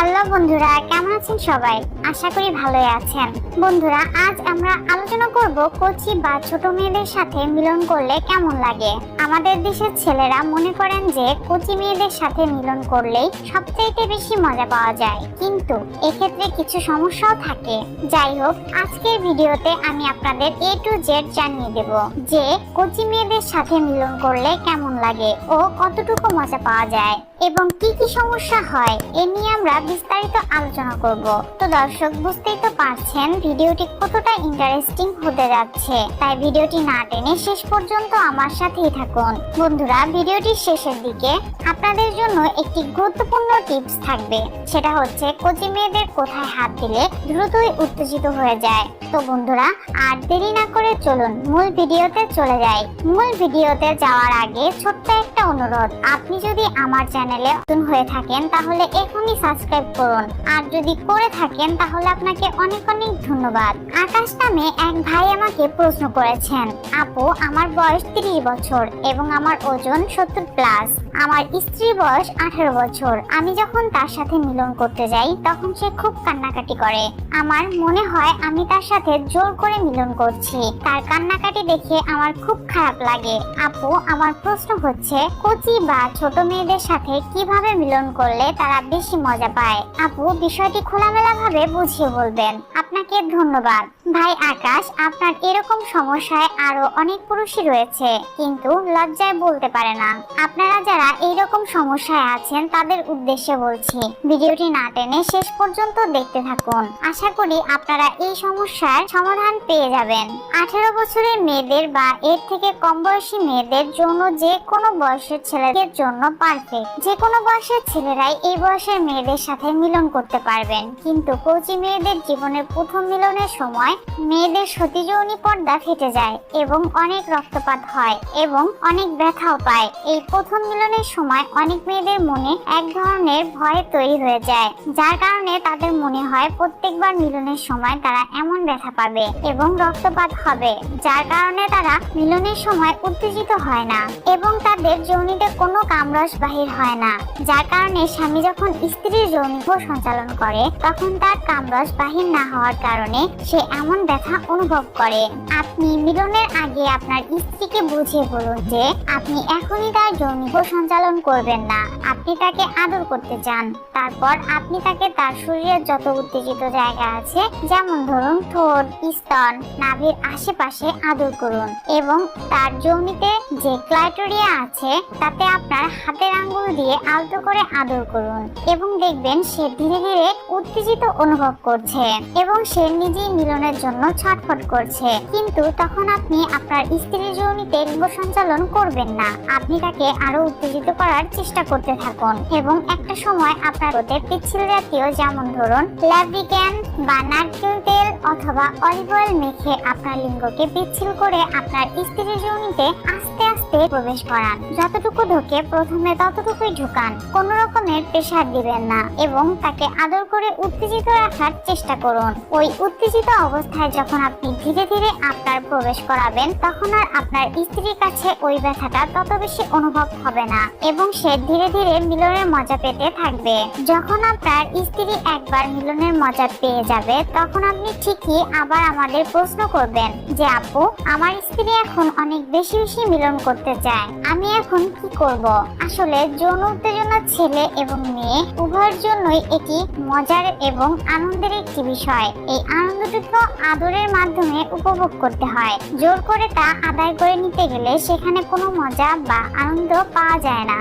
Hello বন্ধুরা, কেমন আছেন সবাই? আশা করি ভালোই আছেন। বন্ধুরা, আজ আমরা আলোচনা করব কচি বা ছোট মেয়েদের সাথে মিলন করলে কেমন লাগে? আমাদের দেশের ছেলেরা মনে করেন যে কচি মেয়েদের সাথে মিলন করলেই সবচাইতে বেশি মজা পাওয়া যায়। কিন্তু এক্ষেত্রে কিছু সমস্যাও থাকে। যাই হোক, আজকের ভিডিওতে আমি আপনাদের এ টু জেড জানিয়ে দেব যে কচি মেয়েদের সাথে মিলন করলে কেমন লাগে ও কতটুকু মজা পাওয়া যায়। এবং কি কি সমস্যা হয়, এ নিয়ে আমরা বিস্তারিত আলোচনা করব। তো দর্শক, বুঝতেই তো পারছেন ভিডিওটি কতটা ইন্টারেস্টিং হতে যাচ্ছে। তাই ভিডিওটি না টেনে শেষ পর্যন্ত আমার সাথেই থাকুন। বন্ধুরা, ভিডিওটির শেষের দিকে আপনাদের জন্য একটি গুরুত্বপূর্ণ টিপস থাকবে। সেটা হচ্ছে, কচি মেয়েদের কোথায় হাত দিলে দ্রুতই উত্তেজিত হয়ে যায়। তো বন্ধুরা, আর দেরি না করে চলুন মূল ভিডিওতে চলে যাই। মূল ভিডিওতে যাওয়ার আগে ছোট্ট একটা অনুরোধ। আপনি যদি আমার চ্যানেলে নতুন হয়ে থাকেন, তাহলে এখনই সাবস্ক্রাইব করুন। আর যদি করে থাকেন, তাহলে আপনাকে অনেক অনেক ধন্যবাদ। আকাশ নামে এক ভাই আমাকে প্রশ্ন করেছেন, আপু, আমার বয়স তিরিশ বছর এবং আমার ওজন সত্তর প্লাস। আমার স্ত্রী বয়স আঠারো বছর। আমি যখন তার সাথে মিলন করতে যাই, তখন সে খুব কান্নাকাটি করে। আমার মনে হয় আমি তার সাথে জোর করে মিলন করছি। তার কান্নাকাটি দেখে আমার খুব খারাপ লাগে। আপু, আমার প্রশ্ন হচ্ছে, কচি বা ছোট মেয়েদের সাথে কীভাবে মিলন করলে তারা বেশি মজা পায়? আপু, বিষয়টি খোলামেলা ভাবে বুঝিয়ে বলবেন। আপনাকে ধন্যবাদ। ভাই আকাশ, আপনার এরকম সমস্যায় আরও অনেক পুরুষই রয়েছে, কিন্তু লজ্জায় বলতে পারে না। আপনারা যারা এইরকম সমস্যায় আছেন, তাদের উদ্দেশ্যে বলছি, ভিডিওটি না টেনে শেষ পর্যন্ত দেখতে থাকুন। আশা করি আপনারা এই সমস্যার সমাধান পেয়ে যাবেন। আঠেরো বছরের মেয়েদের বা এর থেকে কম বয়সী মেয়েদের জন্য যে কোনো বয়সের ছেলেদের জন্য পারফেক্ট যে কোনো বয়সের ছেলেরাই এই বয়সের মেয়েদের সাথে মিলন করতে পারবেন। কিন্তু কচি মেয়েদের জীবনের প্রথম মিলনের সময় মেয়েদের সতীযৌনি পর্দা ফেটে যায় এবং অনেক রক্তপাত হয় এবং অনেক ব্যথাও পায়। এই প্রথম মিলনের সময় অনেক মেয়েদের মনে এক ধরনের ভয় তৈরি হয়ে যায়, যার কারণে তাদের মনে হয় প্রত্যেকবার মিলনের সময় তারা এমন ব্যথা পাবে এবং রক্তপাত হবে, যার কারণে তারা মিলনের সময় উত্তেজিত হয় না এবং তাদের যৌনিতে কোনো কামরস বাহির হয় না। যার কারণে স্বামী যখন স্ত্রীর যৌনিক সঞ্চালন করে, তখন তার কামরস বাহির না হওয়ার কারণে সে এমন ব্যথা অনুভব করে। আপনি মিলনের আগে আপনার স্ত্রীকে বুঝিয়ে বলুন যে, আপনি এখনই তার যৌনিক সঞ্চালন করবেন না। আপনি তাকে আদর করতে চান। তারপর আপনি তাকে তার শরীরের যত উত্তেজিত জায়গা আছে, যেমন ধরুন ঠোঁট স্তন, নাভির আশেপাশে আদর করুন এবং তার যৌনিতে যে ক্লাইটোরিয়া আছে, তাতে আপনার হাতের আঙ্গুল দিয়ে আলতো করে আদর করুন এবং দেখবেন সে ধীরে ধীরে উত্তেজিত অনুভব করছে এবং সে নিজেই মিলনের জন্য ছটফট করছে। কিন্তু তখন আপনি আপনার স্ত্রীর জমিতে লিঙ্গ সঞ্চালন করবেন না। আপনি তাকে আরও উত্তেজিত করার চেষ্টা করতে থাকুন এবং একটা সময় আপনার ওতে পিচ্ছিল জাতীয় যেমন ধরুন ল্যাব্রিক্যান বা নারকেল তেল অথবা অলিভ অয়েল মেখে আপনার লিঙ্গকে পিচ্ছিল করে আপনার স্ত্রীর জমিতে আস্তে আস্তে প্রবেশ করান। যতটুকু ঢোকে প্রথমে ততটুকুই ঢুকান। কোন রকমের প্রেসার দিবেন না এবং তাকে আদর করে উত্তেজিত রাখার চেষ্টা করুন। ওই উত্তেজিত অবস্থায় যখন আপনি ধীরে ধীরে আপনার প্রবেশ করাবেন, তখন আর আপনার স্ত্রীর কাছে ওই ব্যথাটা তত বেশি অনুভব হবে না এবং সে ধীরে ধীরে মিলনের মজা পেতে থাকবে। যখন আপনার স্ত্রী একবার মিলনের মজা পেয়ে যাবে, তখন আপনি ঠিকই আবার আমাদের প্রশ্ন করবেন যে, আপু, আমার স্ত্রী এখন অনেক বেশি বেশি মিলন করতে চায়। আমি এখন কি করব? আসলে যৌন উত্তেজনা ছেলে এবং মেয়ে, উভয়ের জন্যই এটি মজার এবং আনন্দের একটি বিষয়। এই আনন্দটুকু আদরের মাধ্যমে উপভোগ করতে হয়। জোর করে তা আদায় করে নিতে গেলে সেখানে কোনো মজা বা আনন্দ পাওয়া যায় না।